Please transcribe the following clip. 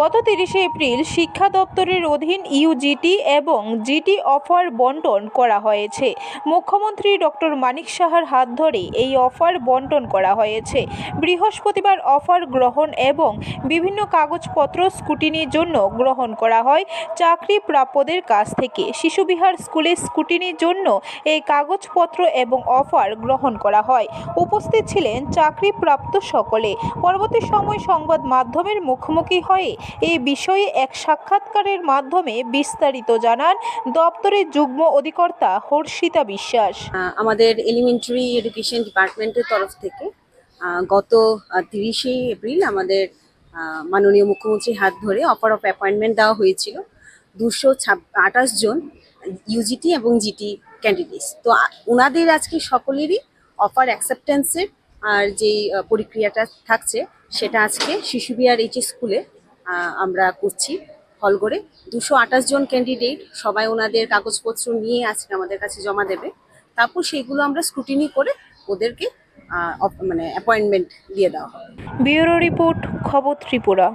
গত তিরিশে এপ্রিল শিক্ষা দপ্তরের অধীন ইউজিটি এবং জিটি অফার বন্টন করা হয়েছে। মুখ্যমন্ত্রী ডক্টর মানিক সাহার হাত ধরে এই অফার বন্টন করা হয়েছে। বৃহস্পতিবার অফার গ্রহণ এবং বিভিন্ন কাগজপত্র স্কুটিনির জন্য গ্রহণ করা হয় চাকরি প্রাপ্যদের কাছ থেকে। শিশুবিহার স্কুলে স্কুটিনির জন্য এই কাগজপত্র এবং অফার গ্রহণ করা হয়। উপস্থিত ছিলেন চাকরিপ্রাপ্ত সকলে। পরবর্তী সময় সংবাদ মাধ্যমের মুখোমুখি হয়ে এই বিষয়ে এক সাক্ষাৎকারের মাধ্যমে বিস্তারিত জানান দপ্তরের যুগ্ম অধিকর্তা হর্ষিতা বিশ্বাস। আমাদের এলিমেন্টারি এডুকেশন ডিপার্টমেন্টের তরফ থেকে গত তিরিশে এপ্রিল আমাদের মাননীয় মুখ্যমন্ত্রীর হাত ধরে অফার অফ অ্যাপয়েন্টমেন্ট দেওয়া হয়েছিল দুশো আঠাশ জন ইউজিটি এবং জিটি ক্যান্ডিডেটস তো ওনাদের আজকে সকলেরই অফার অ্যাকসেপ্টেন্সের আর যেই প্রক্রিয়াটা থাকছে সেটা আজকে শিশুবিহার এইচ স্কুলে আমরা করছি হল করে। দুশো আঠাশ জন ক্যান্ডিডেট সবাই ওনাদের কাগজপত্র নিয়ে আজকে আমাদের কাছে জমা দেবে। তারপর সেইগুলো আমরা স্ক্রুটিনি করে ওদেরকে মানে অ্যাপয়েন্টমেন্ট দিয়ে দেওয়া হবে। ব্যুরো রিপোর্ট, খবর ত্রিপুরা।